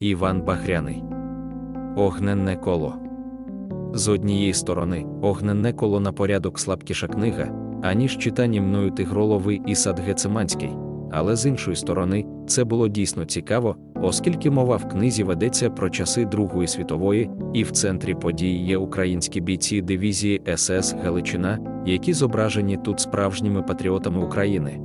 Іван Багряний. Огненне коло. З однієї сторони, огненне коло на порядок слабкіша книга, аніж читані мною Тигроловий і Сад Гециманський. Але з іншої сторони, це було дійсно цікаво, оскільки мова в книзі ведеться про часи Другої світової, і в центрі подій є українські бійці дивізії СС Галичина, які зображені тут справжніми патріотами України.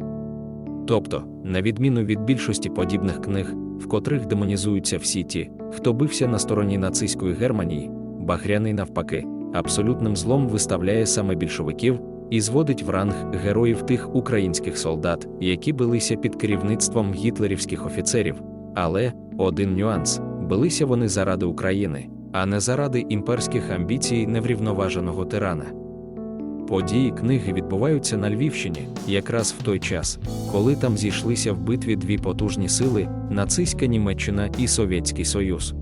Тобто, на відміну від більшості подібних книг, в котрих демонізуються всі ті, хто бився на стороні нацистської Германії, Багряний навпаки, абсолютним злом виставляє саме більшовиків і зводить в ранг героїв тих українських солдат, які билися під керівництвом гітлерівських офіцерів. Але один нюанс: билися вони заради України, а не заради імперських амбіцій неврівноваженого тирана. Події книги відбуваються на Львівщині, якраз в той час, коли там зійшлися в битві дві потужні сили нацистська Німеччина і Совєтський Союз.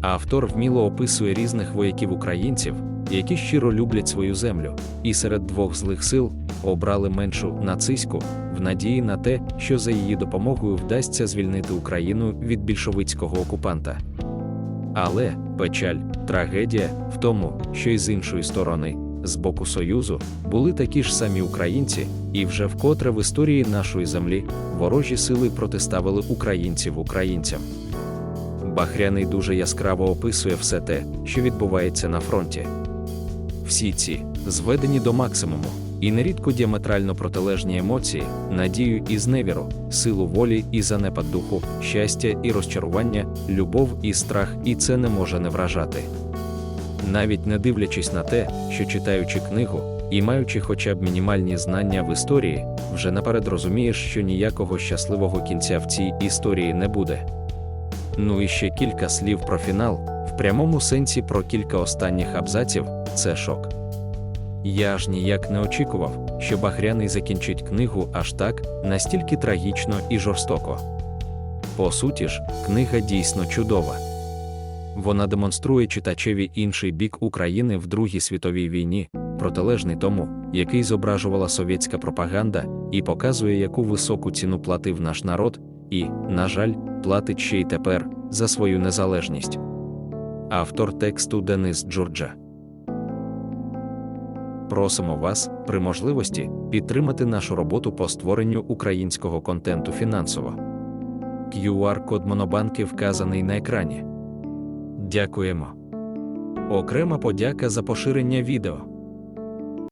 Автор вміло описує різних вояків українців, які щиро люблять свою землю, і серед двох злих сил обрали меншу нацистську в надії на те, що за її допомогою вдасться звільнити Україну від більшовицького окупанта. Але печаль, трагедія в тому, що й з іншої сторони, з боку Союзу, були такі ж самі українці, і вже вкотре в історії нашої землі ворожі сили протиставили українців українцям. Бахряний дуже яскраво описує все те, що відбувається на фронті. Всі ці зведені до максимуму, і нерідко діаметрально протилежні емоції, надію і зневіру, силу волі і занепад духу, щастя і розчарування, любов і страх, і це не може не вражати. Навіть не дивлячись на те, що читаючи книгу і маючи хоча б мінімальні знання в історії, вже наперед розумієш, що ніякого щасливого кінця в цій історії не буде. Ну і ще кілька слів про фінал, в прямому сенсі про кілька останніх абзаців це шок. Я ж ніяк не очікував, що Бахряний закінчить книгу аж так, настільки трагічно і жорстоко. По суті ж, книга дійсно чудова. Вона демонструє читачеві інший бік України в Другій світовій війні, протилежний тому, який зображувала совєтська пропаганда, і показує, яку високу ціну платив наш народ, і, на жаль, платить ще й тепер за свою незалежність. Автор тексту Денис Джорджа. Просимо вас, при можливості, підтримати нашу роботу по створенню українського контенту фінансово. QR-код Монобанки вказаний на екрані. Дякуємо. Окрема подяка за поширення відео.